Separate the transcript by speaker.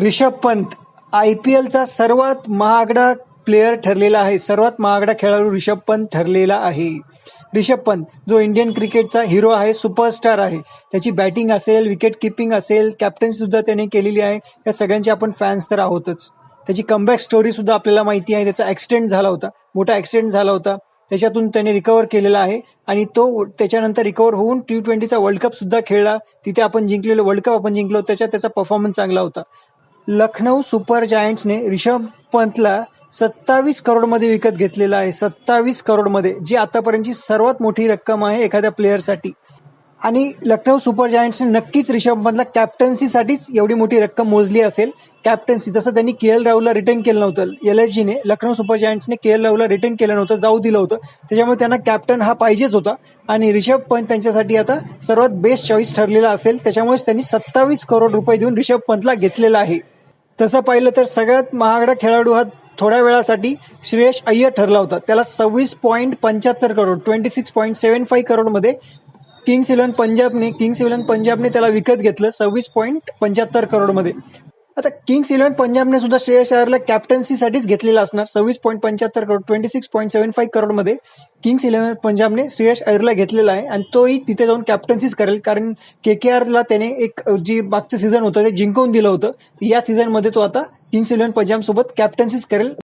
Speaker 1: Rishabh Pant I P एलचा सर्वात महागडा प्लेयर ठरलेला आहे. सर्वात महागडा खेळाडू रिषभ पंत ठरलेला आहे. रिषभ पंत जो इंडियन क्रिकेटचा हिरो आहे सुपरस्टार आहे. त्याची बॅटिंग असेल विकेट किपिंग असेल कॅप्टन्सी सुद्धा त्याने केलेली आहे. या सगळ्यांचे आपण फॅन्स तर आहोतच. त्याची कमबॅक स्टोरी सुद्धा आपल्याला माहिती आहे. त्याचा ॲक्सिडेंट झाला होता. मोठा ॲक्सिडेंट झाला होता. त्याच्यातून त्याने रिकवर केलेला आहे. आणि तो त्याच्यानंतर रिकवर होऊन टी ट्वेंटीचा वर्ल्ड कप सुद्धा खेळला. तिथे आपण जिंकलेलो वर्ल्ड कप आपण जिंकलो. त्याच्यात त्याचा परफॉर्मन्स चांगला होता. लखनौ सुपर जायंट्सने रिषभ पंतला सत्तावीस करोडमध्ये विकत घेतलेला आहे. सत्तावीस करोडमध्ये जी आतापर्यंतची सर्वात मोठी रक्कम आहे एखाद्या प्लेअरसाठी आणि लखनौ सुपर जायंट्सने नक्कीच रिषभ पंतला कॅप्टन्सीसाठीच एवढी मोठी रक्कम मोजली असेल. कॅप्टन्सी जसं त्यांनी के एल राहुलला रिटर्न केलं नव्हतं. एल एस जीने लखनौ सुपर जायंट्सने के एल राहुलला रिटर्न केलं नव्हतं जाऊ दिलं होतं. त्याच्यामुळे त्यांना कॅप्टन हा पाहिजेच होता. आणि रिषभ पंत त्यांच्यासाठी आता सर्वात बेस्ट चॉईस ठरलेला असेल. त्याच्यामुळेच त्यांनी सत्तावीस करोड रुपये देऊन रिषभ पंतला घेतलेला आहे. तसं पाहिलं तर सगळ्यात महागडा खेळाडू हा थोड्या वेळासाठी श्रेयस अय्यर ठरला होता. त्याला सव्वीस पॉईंट पंच्याहत्तर crore twenty six point seven five करोडमध्ये Kings Eleven पंजाबने किंग्स इलेव्हन पंजाबने त्याला विकत घेतलं सव्वीस पॉईंट पंच्याहत्तर करोडमध्ये आता किंग्स इलेव्हन पंजाबने सुद्धा श्रेयस अय्यरला कॅप्टन्सीसाठीच घेतलेला असणार. सव्वीस पॉईंट पंच्याहत्तर crore twenty six point seven five करोडमध्ये Kings Eleven पंजाबने श्रेयस अय्यरला घेतलेला आहे आणि तोही तिथे जाऊन कॅप्टन्सीच करेल. कारण के के आरला त्याने एक जी मागचं सीझन होतं ते जिंकवून दिलं होतं. या सीझनमध्ये तो आता किंग्स इलेव्हन पंजाबसोबत कॅप्टन्सीज कॅप्टन्सीच करेल.